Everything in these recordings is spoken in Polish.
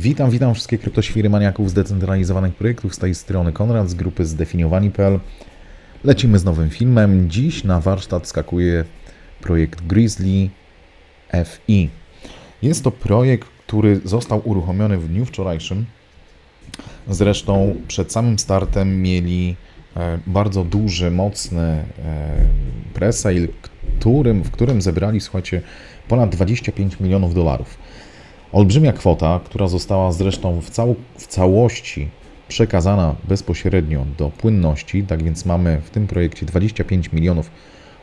Witam, witam wszystkich kryptoświry maniaków zdecentralizowanych projektów z tej strony Konrad z grupy zdefiniowani.pl. Lecimy z nowym filmem. Dziś na warsztat skakuje projekt Grizzly FI. Jest to projekt, który został uruchomiony w dniu wczorajszym. Zresztą przed samym startem mieli e, bardzo duży, mocny e, presale, którym, w którym zebrali, słuchajcie, ponad 25 milionów dolarów. Olbrzymia kwota, która została zresztą w, cał, w całości przekazana bezpośrednio do płynności, tak więc mamy w tym projekcie 25 milionów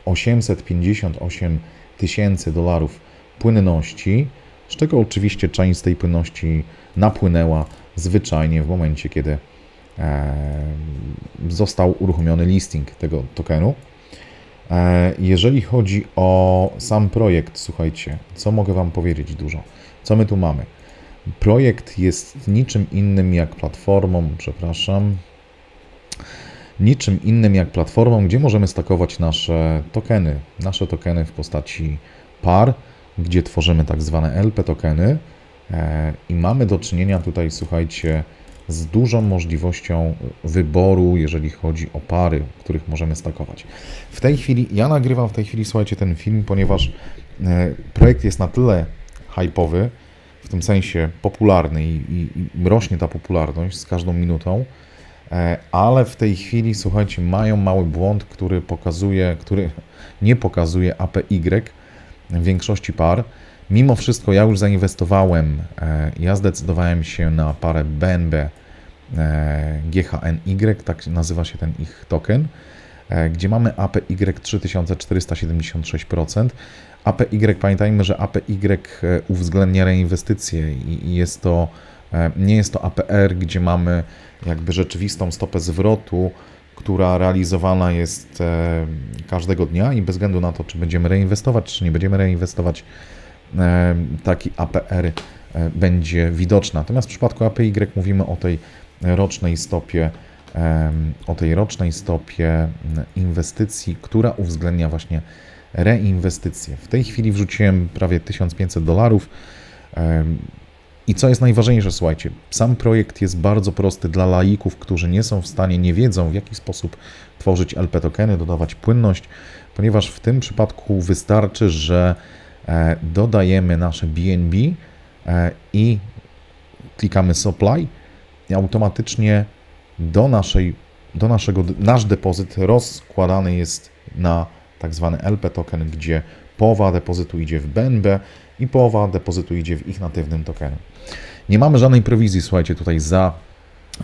858 tysięcy dolarów płynności, z czego oczywiście część z tej płynności napłynęła zwyczajnie w momencie, kiedy został uruchomiony listing tego tokenu. E, jeżeli chodzi o sam projekt, słuchajcie, co mogę Wam powiedzieć dużo? Co my tu mamy? Projekt jest niczym innym jak platformą, przepraszam, niczym innym jak platformą, gdzie możemy stakować nasze tokeny, nasze tokeny w postaci par, gdzie tworzymy tak zwane LP tokeny e, i mamy do czynienia tutaj, słuchajcie, z dużą możliwością wyboru, jeżeli chodzi o pary, których możemy stakować. W tej chwili, ja nagrywam w tej chwili, słuchajcie, ten film, ponieważ e, projekt jest na tyle hype'owy, w tym sensie popularny i, i, i rośnie ta popularność z każdą minutą, e, ale w tej chwili, słuchajcie, mają mały błąd, który pokazuje, który nie pokazuje APY większości par. Mimo wszystko ja już zainwestowałem, e, ja zdecydowałem się na parę BNB e, GHNY, tak nazywa się ten ich token, gdzie mamy APY 3476%. APY, pamiętajmy, że APY uwzględnia reinwestycje i jest to, nie jest to APR, gdzie mamy jakby rzeczywistą stopę zwrotu, która realizowana jest każdego dnia i bez względu na to, czy będziemy reinwestować, czy nie będziemy reinwestować, taki APR będzie widoczny. Natomiast w przypadku APY mówimy o tej rocznej stopie, o tej rocznej stopie inwestycji, która uwzględnia właśnie reinwestycje. W tej chwili wrzuciłem prawie 1500 dolarów. I co jest najważniejsze, słuchajcie, sam projekt jest bardzo prosty dla laików, którzy nie są w stanie, nie wiedzą w jaki sposób tworzyć LP tokeny, dodawać płynność, ponieważ w tym przypadku wystarczy, że e, dodajemy nasze BNB e, i klikamy supply i automatycznie do, naszej, do naszego, nasz depozyt rozkładany jest na tak zwany LP token, gdzie połowa depozytu idzie w BNB i połowa depozytu idzie w ich natywnym tokenu. Nie mamy żadnej prowizji, słuchajcie, tutaj za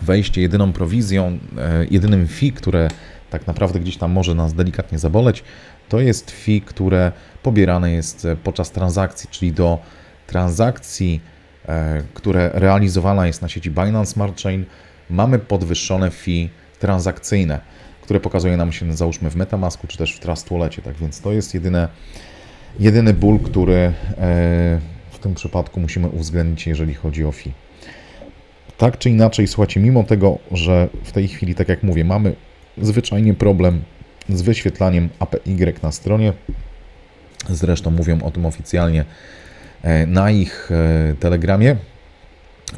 wejście. Jedyną prowizją, e, jedynym fee, które tak naprawdę gdzieś tam może nas delikatnie zaboleć, to jest fee, które pobierane jest e, podczas transakcji, czyli do transakcji, e, które realizowana jest na sieci Binance Smart Chain, mamy podwyższone fee transakcyjne które pokazuje nam się, załóżmy, w Metamasku, czy też w Trust Wallecie. Tak więc to jest jedyne, jedyny ból, który w tym przypadku musimy uwzględnić, jeżeli chodzi o fee. Tak czy inaczej, słuchajcie, mimo tego, że w tej chwili, tak jak mówię, mamy zwyczajnie problem z wyświetlaniem APY na stronie, zresztą mówią o tym oficjalnie e, na ich e, telegramie.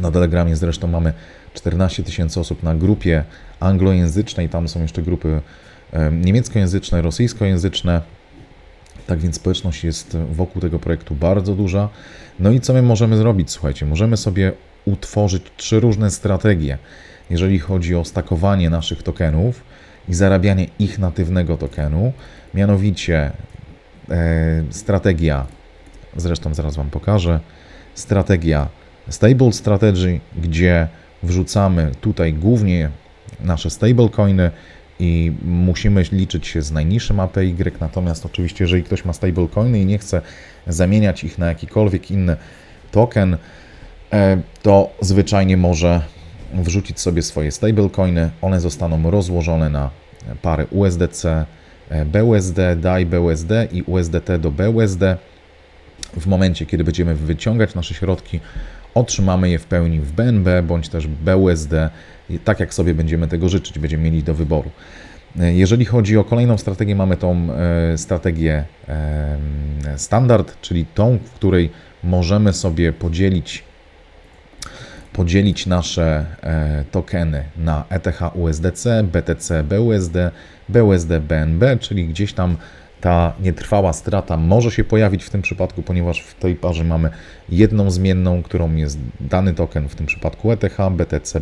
Na telegramie zresztą mamy 14 tysięcy osób na grupie anglojęzycznej, tam są jeszcze grupy niemieckojęzyczne, rosyjskojęzyczne. Tak więc społeczność jest wokół tego projektu bardzo duża. No i co my możemy zrobić? Słuchajcie, możemy sobie utworzyć trzy różne strategie, jeżeli chodzi o stakowanie naszych tokenów i zarabianie ich natywnego tokenu. Mianowicie e, strategia, zresztą zaraz Wam pokażę, strategia Stable Strategy, gdzie wrzucamy tutaj głównie nasze stablecoiny i musimy liczyć się z najniższym APY, natomiast oczywiście jeżeli ktoś ma stablecoiny i nie chce zamieniać ich na jakikolwiek inny token, to zwyczajnie może wrzucić sobie swoje stablecoiny, one zostaną rozłożone na pary USDC, e, BUSD, DAI BUSD i USDT do BUSD. W momencie, kiedy będziemy wyciągać nasze środki, otrzymamy je w pełni w BNB bądź też BUSD, tak jak sobie będziemy tego życzyć, będziemy mieli do wyboru. E, jeżeli chodzi o kolejną strategię, mamy tą e, strategię standard, czyli tą, w której możemy sobie podzielić podzielić nasze e, tokeny na ETH USDC, BTC BUSD, BUSD BNB, czyli gdzieś tam ta nietrwała strata może się pojawić w tym przypadku, ponieważ w tej parze mamy jedną zmienną, którą jest dany token, w tym przypadku ETH, BTC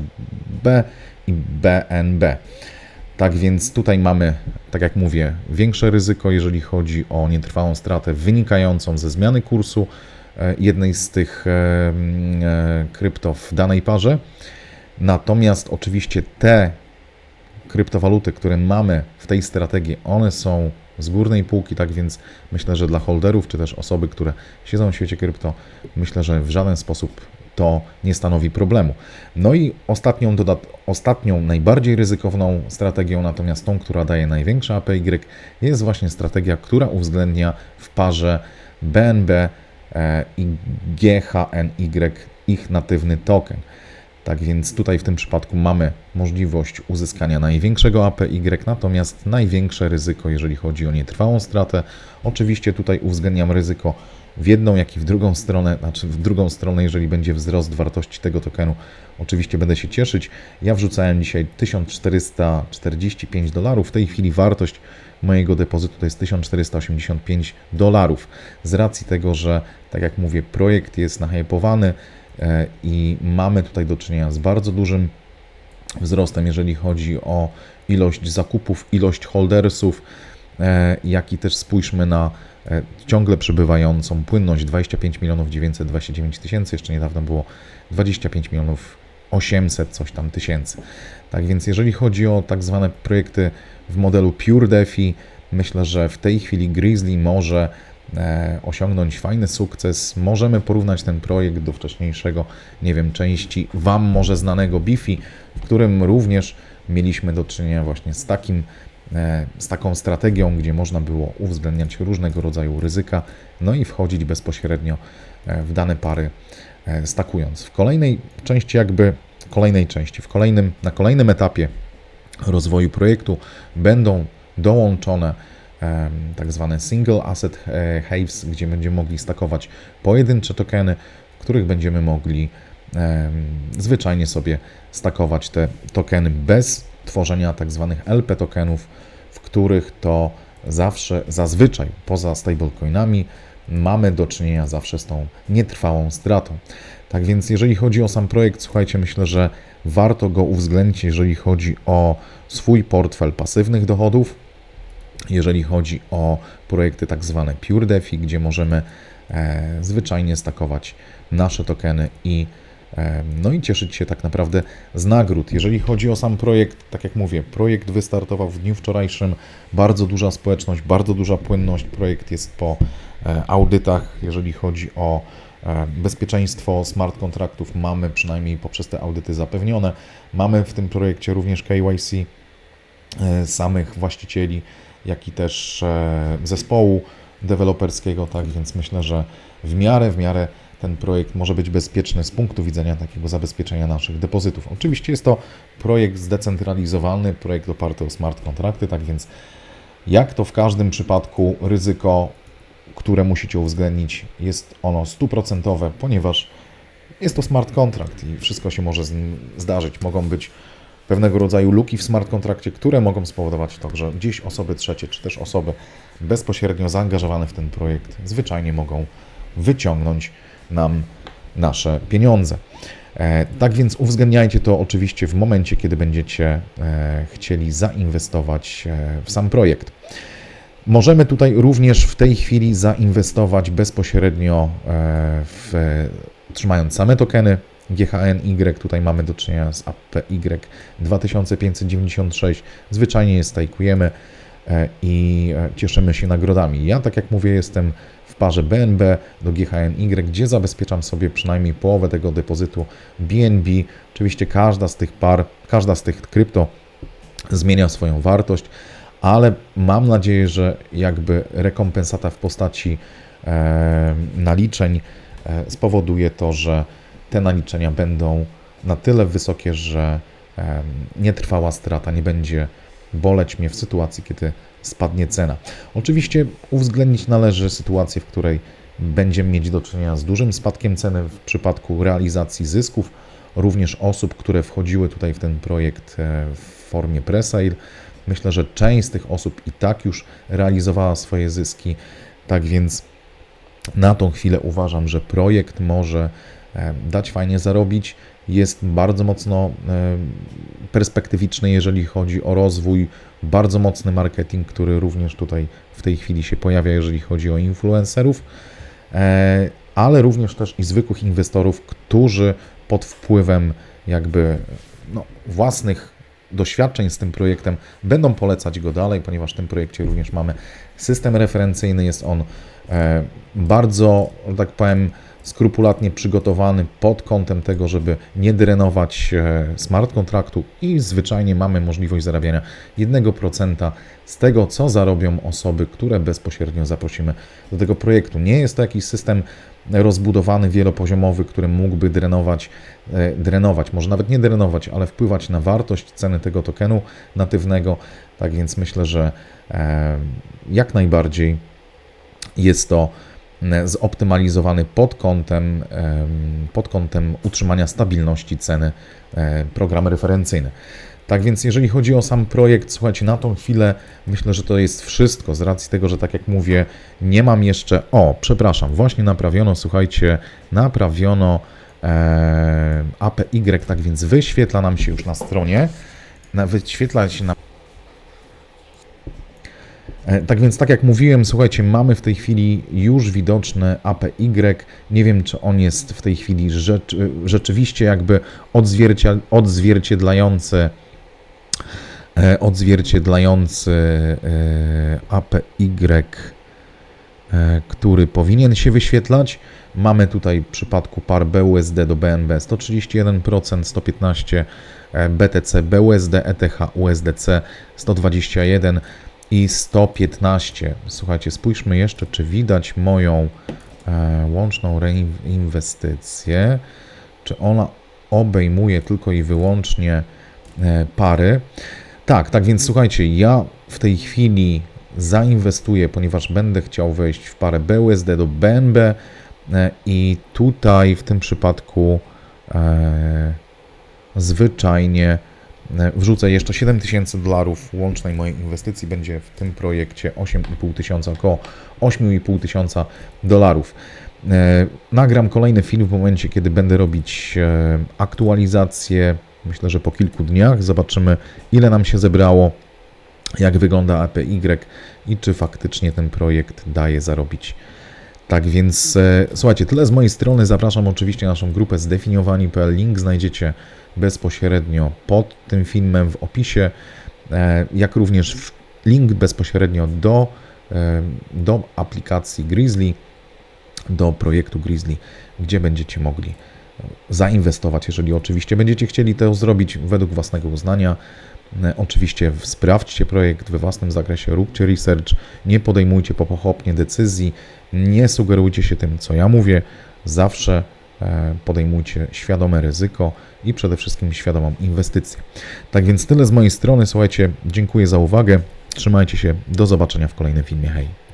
B i BNB. Tak więc tutaj mamy, tak jak mówię, większe ryzyko, jeżeli chodzi o nietrwałą stratę wynikającą ze zmiany kursu jednej z tych e, e, krypto w danej parze. Natomiast oczywiście te kryptowaluty, które mamy w tej strategii, one są z górnej półki, tak więc myślę, że dla holderów, czy też osoby, które siedzą w świecie krypto, myślę, że w żaden sposób to nie stanowi problemu. No i ostatnią, dodat- ostatnią najbardziej ryzykowną strategią, natomiast tą, która daje największe APY, jest właśnie strategia, która uwzględnia w parze BNB e, i GHNY ich natywny token. Tak więc tutaj w tym przypadku mamy możliwość uzyskania największego APY, natomiast największe ryzyko, jeżeli chodzi o nietrwałą stratę. Oczywiście tutaj uwzględniam ryzyko w jedną, jak i w drugą stronę, znaczy w drugą stronę, jeżeli będzie wzrost wartości tego tokenu, oczywiście będę się cieszyć. Ja wrzucałem dzisiaj 1445 dolarów, w tej chwili wartość mojego depozytu to jest 1485 dolarów. Z racji tego, że tak jak mówię, projekt jest nahypowany e, i mamy tutaj do czynienia z bardzo dużym wzrostem, jeżeli chodzi o ilość zakupów, ilość holdersów, e, jak i też spójrzmy na e, ciągle przybywającą płynność 25 milionów 929 tysięcy, jeszcze niedawno było 25 milionów 800 coś tam tysięcy. Tak więc jeżeli chodzi o tak zwane projekty w modelu Pure DeFi, myślę, że w tej chwili Grizzly może e, osiągnąć fajny sukces. Możemy porównać ten projekt do wcześniejszego, nie wiem, części Wam może znanego Bifi, w którym również mieliśmy do czynienia właśnie z takim e, z taką strategią, gdzie można było uwzględniać różnego rodzaju ryzyka, no i wchodzić bezpośrednio e, w dane pary stakując. W kolejnej części jakby kolejnej części, w kolejnym, na kolejnym etapie rozwoju projektu będą dołączone em, tak zwane single asset e, haves, gdzie będziemy mogli stakować pojedyncze tokeny, w których będziemy mogli zwyczajnie sobie stakować te tokeny bez tworzenia tak zwanych LP tokenów, w których to zawsze, zazwyczaj poza stablecoinami mamy do czynienia zawsze z tą nietrwałą stratą. Tak więc jeżeli chodzi o sam projekt, słuchajcie, myślę, że warto go uwzględnić, jeżeli chodzi o swój portfel pasywnych dochodów, jeżeli chodzi o projekty tak zwane Pure DeFi, gdzie możemy e, zwyczajnie stakować nasze tokeny i e, no i cieszyć się tak naprawdę z nagród. Jeżeli chodzi o sam projekt, tak jak mówię, projekt wystartował w dniu wczorajszym, bardzo duża społeczność, bardzo duża płynność. Projekt jest po audytach, jeżeli chodzi o e, bezpieczeństwo smart kontraktów, mamy przynajmniej poprzez te audyty zapewnione. Mamy w tym projekcie również KYC e, samych właścicieli, jak i też e, zespołu deweloperskiego, tak więc myślę, że w miarę, w miarę ten projekt może być bezpieczny z punktu widzenia takiego zabezpieczenia naszych depozytów. Oczywiście jest to projekt zdecentralizowany, projekt oparty o smart kontrakty, tak więc jak to w każdym przypadku ryzyko, które musicie uwzględnić, jest ono stuprocentowe, ponieważ jest to smart kontrakt i wszystko się może zdarzyć. Mogą być pewnego rodzaju luki w smart kontrakcie, które mogą spowodować to, że gdzieś osoby trzecie, czy też osoby bezpośrednio zaangażowane w ten projekt zwyczajnie mogą wyciągnąć nam nasze pieniądze. E, tak więc uwzględniajcie to oczywiście w momencie, kiedy będziecie e, chcieli zainwestować e, w sam projekt. Możemy tutaj również w tej chwili zainwestować bezpośrednio e, w, trzymając same tokeny GHNY. Tutaj mamy do czynienia z APY 2596. Zwyczajnie je stajkujemy e, i e, cieszymy się nagrodami. Ja, tak jak mówię, jestem w parze BNB do GHNY, gdzie zabezpieczam sobie przynajmniej połowę tego depozytu BNB. Oczywiście każda z tych par, każda z tych krypto zmienia swoją wartość, ale mam nadzieję, że jakby rekompensata w postaci e, naliczeń e, spowoduje to, że te naliczenia będą na tyle wysokie, że e, nietrwała strata nie będzie boleć mnie w sytuacji, kiedy spadnie cena. Oczywiście uwzględnić należy sytuację, w której będziemy mieć do czynienia z dużym spadkiem ceny w przypadku realizacji zysków również osób, które wchodziły tutaj w ten projekt w formie presale. Myślę, że część z tych osób i tak już realizowała swoje zyski. Tak więc na tą chwilę uważam, że projekt może e, dać fajnie zarobić. Jest bardzo mocno e, perspektywiczny, jeżeli chodzi o rozwój, bardzo mocny marketing, który również tutaj w tej chwili się pojawia, jeżeli chodzi o influencerów, e, ale również też i zwykłych inwestorów, którzy pod wpływem jakby no, własnych doświadczeń z tym projektem będą polecać go dalej, ponieważ w tym projekcie również mamy system referencyjny, jest on e, bardzo, że tak powiem, skrupulatnie przygotowany pod kątem tego, żeby nie drenować e, smart kontraktu i zwyczajnie mamy możliwość zarabiania 1% z tego, co zarobią osoby, które bezpośrednio zaprosimy do tego projektu. Nie jest to jakiś system rozbudowany, wielopoziomowy, który mógłby drenować, e, drenować, może nawet nie drenować, ale wpływać na wartość ceny tego tokenu natywnego. Tak więc myślę, że e, jak najbardziej jest to e, zoptymalizowany pod kątem, pod kątem utrzymania stabilności ceny program referencyjny. Tak więc jeżeli chodzi o sam projekt, słuchajcie, na tą chwilę myślę, że to jest wszystko, z racji tego, że tak jak mówię, nie mam jeszcze, o, przepraszam, właśnie naprawiono, słuchajcie, naprawiono e, APY, tak więc wyświetla nam się już na stronie, na, wyświetla się na E, Tak więc, tak jak mówiłem, słuchajcie, mamy w tej chwili już widoczny APY. Nie wiem, czy on jest w tej chwili rzecz, rzeczywiście jakby odzwierciedlający, odzwierciedlający e, APY, e, który powinien się wyświetlać. Mamy tutaj w przypadku par BUSD do BNB 131%, 115 e, BTC BUSD, ETH USDC 121 i 115. Słuchajcie, spójrzmy jeszcze, czy widać moją e, łączną reinwestycję, czy ona obejmuje tylko i wyłącznie e, pary. Tak, tak więc słuchajcie, ja w tej chwili zainwestuję, ponieważ będę chciał wejść w parę BUSD do BNB e, i tutaj w tym przypadku e, zwyczajnie E, wrzucę jeszcze 7 tysięcy dolarów łącznej mojej inwestycji, będzie w tym projekcie 8,5 tysiąca, około 8,5 tysiąca dolarów. E, nagram kolejny film w momencie, kiedy będę robić aktualizację. Myślę, że po kilku dniach zobaczymy, ile nam się zebrało, jak wygląda APY i czy faktycznie ten projekt daje zarobić. Tak więc słuchajcie, tyle z mojej strony. Zapraszam oczywiście na naszą grupę zdefiniowani.pl. Link znajdziecie bezpośrednio pod tym filmem w opisie, e, jak również link bezpośrednio do, e, do aplikacji Grizzly, do projektu Grizzly, gdzie będziecie mogli zainwestować, jeżeli oczywiście będziecie chcieli to zrobić według własnego uznania. E, oczywiście sprawdźcie projekt we własnym zakresie, róbcie research, nie podejmujcie pochopnie decyzji, nie sugerujcie się tym, co ja mówię. Zawsze E, podejmujcie świadome ryzyko i przede wszystkim świadomą inwestycję. Tak więc tyle z mojej strony. Słuchajcie, dziękuję za uwagę. Trzymajcie się. Do zobaczenia w kolejnym filmie. Hej.